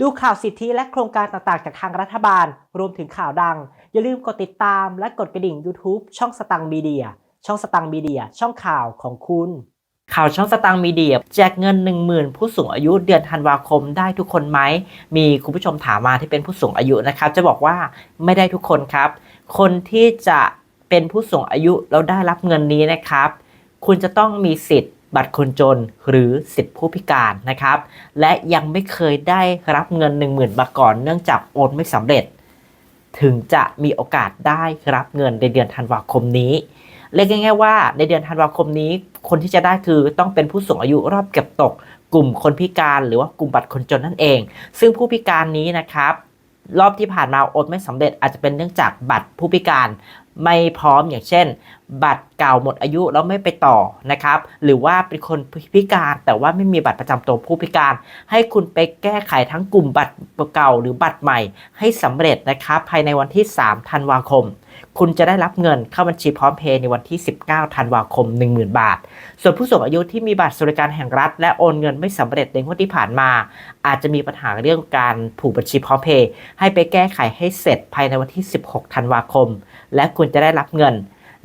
ดูข่าวสิทธิและโครงการต่างๆ จากทางรัฐบาล รวมถึงข่าวดัง อย่าลืมกดติดตามและกดกระดิ่ง YouTube ช่องสตังมีเดีย ช่องสตังมีเดีย ช่องข่าวของคุณ ข่าวช่องสตังมีเดีย แจกเงิน 10,000 ผู้สูงอายุเดือนธันวาคมได้ทุกคนไหม มีคุณผู้ชมถามมาที่เป็นผู้สูงอายุนะครับ จะบอกว่าไม่ได้ทุกคนครับ คนที่จะเป็นผู้สูงอายุแล้วได้รับเงินนี้นะครับ คุณจะต้องมีสิทธิ์ บัตรคนจนหรือสิทธิผู้พิการนะครับ และยังไม่เคยได้รับเงิน 10,000 บาทก่อนเนื่องจากโอนไม่สำเร็จ ถึงจะมีโอกาสได้รับเงินในเดือนธันวาคมนี้ เรียกง่ายๆว่าในเดือนธันวาคมนี้ คนที่จะได้คือต้องเป็นผู้สูงอายุรอบเก็บตก กลุ่มคนพิการหรือว่ากลุ่มบัตรคนจนนั่นเอง ซึ่งผู้พิการนี้นะครับรอบที่ผ่านมาโอนไม่สำเร็จอาจจะเป็นเนื่องจากบัตรผู้พิการ ไม่พร้อมอย่างเช่น บัตรเก่าหมดอายุแล้วไม่ไปต่อนะครับ หรือว่าเป็นคนพิการแต่ว่าไม่มีบัตรประจำตัวผู้พิการ ให้คุณไปแก้ไขทั้งกลุ่มบัตรเก่าหรือบัตรใหม่ให้สำเร็จนะครับภายในวันที่ 3 ธันวาคม คุณจะได้รับเงินเข้าบัญชีพร้อมเพย์ในวันที่ 19 ธันวาคม 10,000 บาท ส่วนผู้สูงอายุที่มีบัตรสวัสดิการแห่งรัฐ และโอนเงินไม่สำเร็จในงวดที่ผ่านมา อาจจะมีปัญหาเรื่องการผูกบัญชีพร้อมเพย์ให้ไปแก้ไขให้เสร็จภายในวันที่ 16 ธันวาคม และคุณจะได้รับเงิน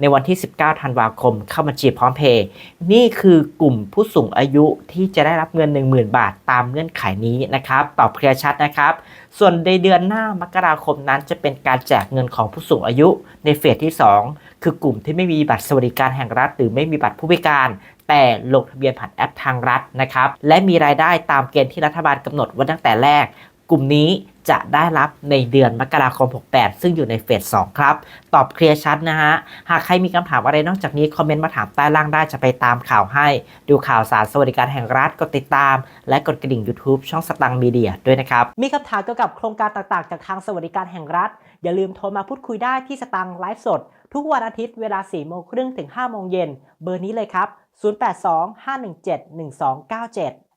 ในวันที่ 19 ธันวาคม เข้าบัญชีพร้อมเพย์นี่คือกลุ่มผู้สูงอายุที่จะได้รับเงิน 10,000 บาทตามเงื่อนไขนี้นะครับ ตอบเคลียร์ชัดนะครับ ส่วนในเดือนหน้ามกราคมนั้นจะเป็นการแจกเงินของผู้สูงอายุในเฟสที่ 2 คือกลุ่มที่ไม่มีบัตรสวัสดิการแห่งรัฐ หรือไม่มีบัตรผู้พิการแต่ลงทะเบียนผ่านแอปทางรัฐนะครับ และมีรายได้ตามเกณฑ์ที่รัฐบาลกำหนดไว้ตั้งแต่แรก กลุ่มนี้จะได้รับในเดือนมกราคม 68 ซึ่งอยู่ในเฟส2ครับ ตอบเคลียร์ชัดนะฮะ หากใครมีคำถามอะไรนอกจากนี้ คอมเมนต์มาถามใต้ล่างได้จะไปตามข่าวให้ ดูข่าวสารสวัสดิการแห่งรัฐกดติดตาม และกดกระดิ่ง YouTube ช่องสตังมีเดียด้วยนะครับ มีคำถามเกี่ยวกับโครงการต่างๆ จากทางสวัสดิการแห่งรัฐ อย่าลืมโทรมาพูดคุยได้ที่สตังไลฟ์สด ทุกวันอาทิตย์เวลา 4 โมงครึ่งถึง 5 โมงเย็น เบอร์นี้เลยครับ 0825171297